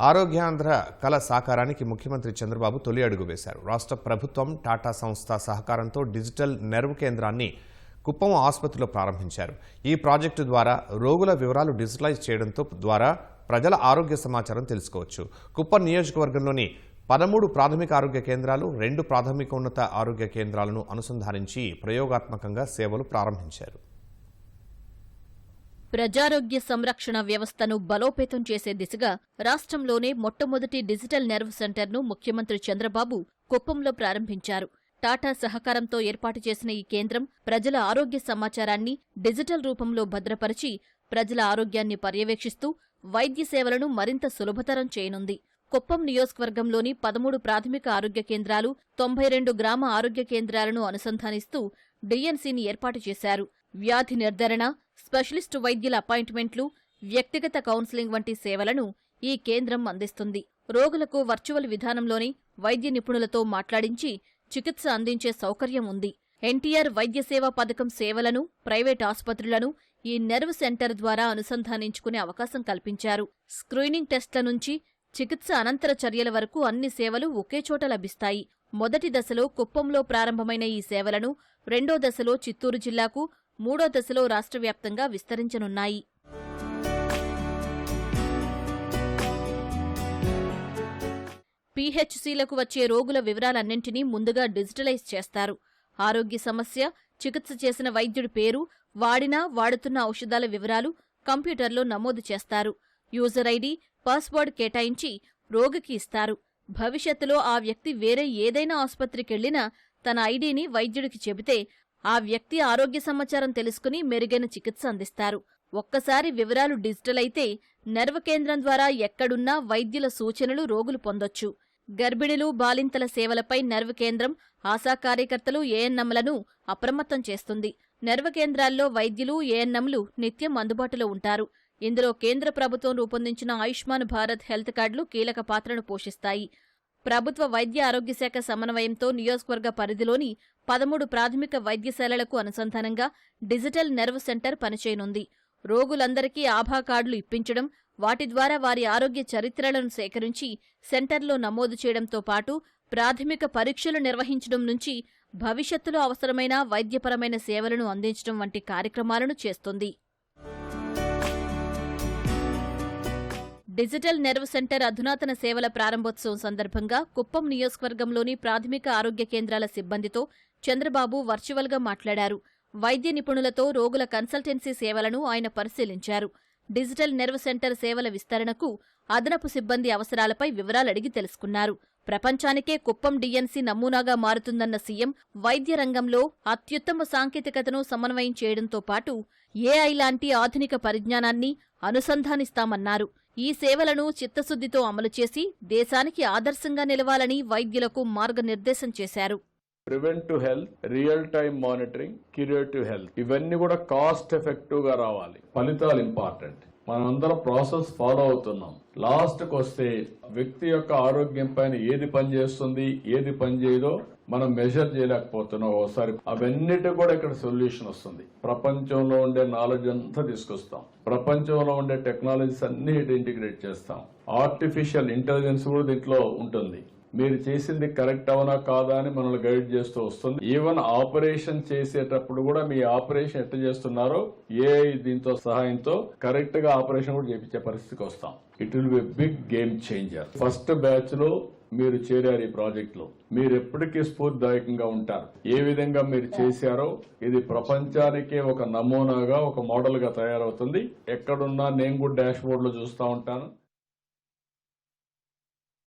ఆరోగ్యాంధ్ర కళ సాకారానికి ముఖ్యమంత్రి చంద్రబాబు తొలి అడుగు వేశారు. రాష్ట్ర ప్రభుత్వం టాటా సంస్థ సహకారంతో డిజిటల్ నెర్వ్ కేంద్రాన్ని కుప్పం ఆసుపత్రిలో ప్రారంభించారు. ఈ ప్రాజెక్టు ద్వారా రోగుల వివరాలు డిజిటలైజ్ చేయడంతో ద్వారా ప్రజల ఆరోగ్య సమాచారం తెలుసుకోవచ్చు. కుప్పం నియోజకవర్గంలోని పదమూడు ప్రాథమిక ఆరోగ్య కేంద్రాలు రెండు ప్రాథమికోన్నత ఆరోగ్య కేంద్రాలను అనుసంధానించి ప్రయోగాత్మకంగా సేవలు ప్రారంభించారు. ప్రజారోగ్య సంరక్షణ వ్యవస్థను బలోపేతం చేసే దిశగా రాష్ట్రంలోనే మొట్టమొదటి డిజిటల్ నెర్వ్ సెంటర్ను ముఖ్యమంత్రి చంద్రబాబు కుప్పంలో ప్రారంభించారు. టాటా సహకారంతో ఏర్పాటు చేసిన ఈ కేంద్రం ప్రజల ఆరోగ్య సమాచారాన్ని డిజిటల్ రూపంలో భద్రపరిచి ప్రజల ఆరోగ్యాన్ని పర్యవేక్షిస్తూ వైద్య సేవలను మరింత సులభతరం చేయనుంది. కుప్పం నియోజకవర్గంలోని పదమూడు ప్రాథమిక ఆరోగ్య కేంద్రాలు తొంభై రెండు గ్రామ ఆరోగ్య కేంద్రాలను అనుసంధానిస్తూ డిఎన్సీని ఏర్పాటు చేశారు. వ్యాధి నిర్ధారణ స్పెషలిస్టు వైద్యుల అపాయింట్మెంట్లు వ్యక్తిగత కౌన్సిలింగ్ వంటి సేవలను ఈ కేంద్రం అందిస్తుంది. రోగులకు వర్చువల్ విధానంలోని వైద్య నిపుణులతో మాట్లాడించి చికిత్స అందించే సౌకర్యం ఉంది. ఎన్టీఆర్ వైద్య సేవా పథకం సేవలను ప్రైవేట్ ఆసుపత్రులను ఈ నెర్వ్ సెంటర్ ద్వారా అనుసంధానించుకునే అవకాశం కల్పించారు. స్క్రీనింగ్ టెస్ట్ల నుంచి చికిత్స అనంతర చర్యల వరకు అన్ని సేవలు ఒకే చోట లభిస్తాయి. మొదటి దశలో కుప్పంలో ప్రారంభమైన ఈ సేవలను రెండో దశలో చిత్తూరు జిల్లాకు మూడో దశలో రాష్ట్ర వ్యాప్తంగా విస్తరించనున్నాయి. పీహెచ్సీలకు వచ్చే రోగుల వివరాలన్నింటినీ ముందుగా డిజిటలైజ్ చేస్తారు. ఆరోగ్య సమస్య చికిత్స చేసిన వైద్యుడి పేరు వాడినా వాడుతున్న ఔషధాల వివరాలు కంప్యూటర్లో నమోదు చేస్తారు. యూజర్ ఐడి పాస్వర్డ్ కేటాయించి రోగికి ఇస్తారు. భవిష్యత్తులో ఆ వ్యక్తి వేరే ఏదైనా ఆసుపత్రికెళ్ళినా తన ఐడీని వైద్యుడికి చెబితే ఆ వ్యక్తి ఆరోగ్య సమాచారం తెలుసుకుని మెరుగైన చికిత్స అందిస్తారు. ఒక్కసారి వివరాలు డిజిటల్ అయితే నెర్వ్ కేంద్రం ద్వారా ఎక్కడున్నా వైద్యుల సూచనలు రోగులు పొందొచ్చు. గర్భిణులు బాలింతల సేవలపై నెర్వ్ కేంద్రం ఆశా కార్యకర్తలు ఏఎన్ఎంలను అప్రమత్తం చేస్తుంది. నెర్వ్ కేంద్రాల్లో వైద్యులు ఏఎన్ఎంలు నిత్యం అందుబాటులో ఉంటారు. ఇందులో కేంద్ర ప్రభుత్వం రూపొందించిన ఆయుష్మాన్ భారత్ హెల్త్ కార్డులు కీలక పాత్రను పోషిస్తాయి. ప్రభుత్వ వైద్య ఆరోగ్య శాఖ సమన్వయంతో నియోజకవర్గ పరిధిలోని పదమూడు ప్రాథమిక వైద్యశాలలకు అనుసంధానంగా డిజిటల్ నెర్వ్ సెంటర్ పనిచేయనుంది. రోగులందరికీ ఆభా కార్డులు ఇప్పించడం వాటి ద్వారా వారి ఆరోగ్య చరిత్రలను సేకరించి సెంటర్లో నమోదు చేయడంతో పాటు ప్రాథమిక పరీక్షలు నిర్వహించడం నుంచి భవిష్యత్తులో అవసరమైన వైద్యపరమైన సేవలను అందించడం వంటి కార్యక్రమాలను చేస్తుంది. డిజిటల్ నెర్వ్ సెంటర్ అధునాతన సేవల ప్రారంభోత్సవం సందర్భంగా కుప్పం నియోజకవర్గంలోని ప్రాథమిక ఆరోగ్య కేంద్రాల సిబ్బందితో చంద్రబాబు వర్చువల్గా మాట్లాడారు. వైద్య నిపుణులతో రోగుల కన్సల్టెన్సీ సేవలను ఆయన పరిశీలించారు. డిజిటల్ నెర్వ్ సెంటర్ సేవల విస్తరణకు అదనపు సిబ్బంది అవసరాలపై వివరాలడిగి తెలుసుకున్నారు. ప్రపంచానికే కుప్పం డిఎన్సీ నమూనాగా మారుతుందన్న సీఎం వైద్య రంగంలో అత్యుత్తమ సాంకేతికతను సమన్వయం చేయడంతో పాటు ఏఐ లాంటి ఆధునిక పరిజ్ఞానాన్ని అనుసంధానిస్తామన్నారు. ఈ సేవలను చిత్తశుద్దితో అమలు చేసి దేశానికి ఆదర్శంగా నిలవాలని వైద్యులకు మార్గనిర్దేశం చేశారు. Preventive health real time monitoring curative health. ఇవన్నీ కూడా కాస్ట్ ఎఫెక్టివ్గా రావాలి. ఫలితాలు ఇంపార్టెంట్. మనమందరం ప్రాసెస్ ఫాలో అవుతున్నాం. లాస్ట్ వస్తే వ్యక్తి యొక్క ఆరోగ్యం పైన ఏది పనిచేస్తుంది ఏది పనిచేయదో మనం మెజర్ చేయలేకపోతున్నాం ఒకసారి. అవన్నిటి కూడా ఇక్కడ సొల్యూషన్ వస్తుంది. ప్రపంచంలో ఉండే నాలెడ్జ్ అంతా తీసుకొస్తాం. ప్రపంచంలో ఉండే టెక్నాలజీస్ అన్ని ఇంటిగ్రేట్ చేస్తాం. ఆర్టిఫిషియల్ ఇంటెలిజెన్స్ కూడా దీంట్లో ఉంటుంది. మీరు చేసింది కరెక్ట్ అవునా కాదా అని మనల్ని గైడ్ చేస్తూ వస్తుంది. ఈవెన్ ఆపరేషన్ చేసేటప్పుడు కూడా మీ ఆపరేషన్ ఎట్లా చేస్తున్నారో ఏ దీంతో సహాయంతో కరెక్ట్గా ఆపరేషన్ కూడా చేపించే పరిస్థితికి వస్తాం. It will be big game changer first బ్యాచ్లో మీరు చేరారు ఈ ప్రాజెక్ట్లో. మీరు ఎప్పటికీ స్ఫూర్తిదాయకంగా ఉంటారు. ఏ విధంగా మీరు చేశారో ఇది ప్రపంచానికే ఒక నమూనాగా ఒక మోడల్గా తయారవుతుంది. ఎక్కడున్నా నేను కూడా డాష్ బోర్డ్లో చూస్తూ ఉంటాను.